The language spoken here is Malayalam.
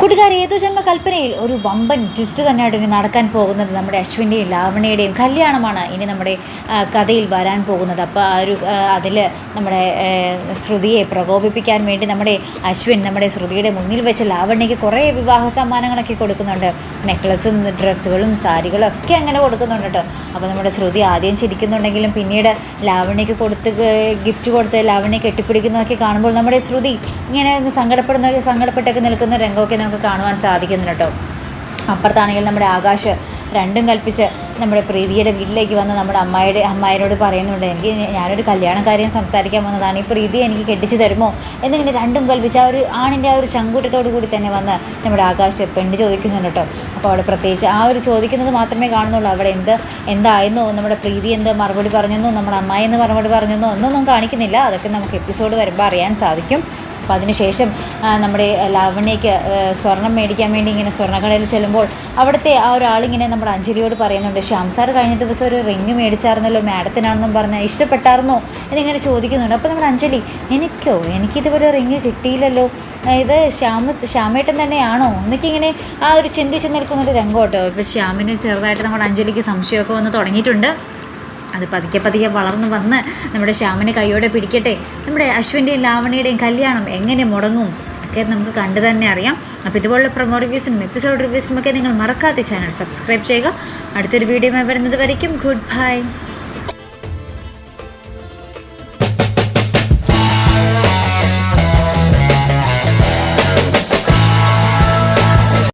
ഏതു ജന്മ കൽപ്പനയിൽ ഒരു വമ്പൻ ട്വിസ്റ്റ് തന്നെയായിട്ട് ഇനി നടക്കാൻ പോകുന്നത് നമ്മുടെ അശ്വിന്റെയും ലാവണയുടെയും കല്യാണമാണ് ഇനി നമ്മുടെ കഥയിൽ വരാൻ പോകുന്നത്. അപ്പോൾ ആ ഒരു അതിൽ നമ്മുടെ ശ്രുതിയെ പ്രകോപിപ്പിക്കാൻ വേണ്ടി നമ്മുടെ അശ്വിൻ നമ്മുടെ ശ്രുതിയുടെ മുന്നിൽ വെച്ച് ലാവണ്യയ്ക്ക് കുറേ വിവാഹ സമ്മാനങ്ങളൊക്കെ കൊടുക്കുന്നുണ്ട്. നെക്ലസും ഡ്രസ്സുകളും സാരികളും ഒക്കെ അങ്ങനെ കൊടുക്കുന്നുണ്ട് കേട്ടോ. അപ്പോൾ നമ്മുടെ ശ്രുതി ആദ്യം ചിരിക്കുന്നുണ്ടെങ്കിലും പിന്നീട് ലാവണ്യയ്ക്ക് കൊടുത്ത് ഗിഫ്റ്റ് കൊടുത്ത് ലാവണ്യ കെട്ടിപ്പിടിക്കുന്നതൊക്കെ കാണുമ്പോൾ നമ്മുടെ ശ്രുതി ഇങ്ങനെ ഒന്ന് സങ്കടപ്പെടുന്നതൊക്കെ സങ്കടപ്പെട്ടൊക്കെ നിൽക്കുന്ന രംഗമൊക്കെ നമുക്ക് കാണുവാൻ സാധിക്കുന്നുണ്ട് കേട്ടോ. അപ്പുറത്താണെങ്കിൽ നമ്മുടെ ആകാശ് രണ്ടും കൽപ്പിച്ച് നമ്മുടെ പ്രീതിയുടെ വീട്ടിലേക്ക് വന്ന് നമ്മുടെ അമ്മായിയുടെ അമ്മായിനോട് പറയുന്നുണ്ട് എനിക്ക് ഞാനൊരു കല്യാണ കാര്യം സംസാരിക്കാൻ വന്നതാണ് ഈ പ്രീതി എനിക്ക് കെട്ടിച്ച് തരുമോ? എന്നിങ്ങനെ രണ്ടും കൽപ്പിച്ച് ആ ഒരു ആണിന്റെ ആ ഒരു ചങ്കൂറ്റത്തോടു കൂടി തന്നെ വന്ന് നമ്മുടെ ആകാശ് പെണ്ണ് ചോദിക്കുന്നുണ്ട് കേട്ടോ. അപ്പോൾ അവിടെ പ്രത്യേകിച്ച് ആ ഒരു ചോദിക്കുന്നത് മാത്രമേ കാണുന്നുള്ളൂ. അവിടെ എന്ത് എന്തായിരുന്നോ? നമ്മുടെ പ്രീതി എന്ത് മറുപടി പറഞ്ഞെന്നോ? നമ്മുടെ അമ്മായി എന്ന് മറുപടി പറഞ്ഞെന്നോ? ഒന്നൊന്നും കാണിക്കുന്നില്ല. അതൊക്കെ നമുക്ക് എപ്പിസോഡ് വരുമ്പോൾ അറിയാൻ സാധിക്കും. അപ്പോൾ അതിനുശേഷം നമ്മുടെ ലാവണ്യയ്ക്ക് സ്വർണം മേടിക്കാൻ വേണ്ടി ഇങ്ങനെ സ്വർണക്കടയിൽ ചെല്ലുമ്പോൾ അവിടുത്തെ ആ ഒരാളിങ്ങനെ നമ്മുടെ അഞ്ജലിയോട് പറയുന്നുണ്ട് ശ്യാം സാർ കഴിഞ്ഞ ദിവസം ഒരു റിങ് മേടിച്ചായിരുന്നല്ലോ മാഡത്തിനാണെന്നും പറഞ്ഞാൽ ഇഷ്ടപ്പെട്ടായിരുന്നോ? എന്നിങ്ങനെ ചോദിക്കുന്നുണ്ട്. അപ്പോൾ നമ്മുടെ അഞ്ജലി എനിക്കോ? എനിക്കിതുപോലെ റിങ് കിട്ടിയില്ലല്ലോ. ഇത് ശ്യാമ ശ്യാമേട്ടൻ തന്നെയാണോ? എന്നൊക്കെ ആ ഒരു ചിന്തിച്ച് നിൽക്കുന്നൊരു രംഗോട്ടോ ഇപ്പോൾ ശ്യാമിന് ചെറുതായിട്ട് നമ്മുടെ അഞ്ജലിക്ക് സംശയമൊക്കെ വന്ന് തുടങ്ങിയിട്ടുണ്ട്. അത് പതുക്കെ പതുക്കെ വളർന്നു വന്ന് നമ്മുടെ ശ്യാമിനെ കൈയോടെ പിടിക്കട്ടെ. നമ്മുടെ അശ്വിന്റെയും ലാവണിയുടെയും കല്യാണം എങ്ങനെ മുടങ്ങും? ഒക്കെ നമുക്ക് കണ്ടു തന്നെ അറിയാം. അപ്പോൾ ഇതുപോലുള്ള പ്രൊമോ റിവ്യൂസിനും എപ്പിസോഡ് റിവ്യൂസിനും ഒക്കെ നിങ്ങൾ മറക്കാതെ ചാനൽ സബ്സ്ക്രൈബ് ചെയ്യുക. അടുത്തൊരു വീഡിയോ വരുന്നത് വരയ്ക്കും. Good bye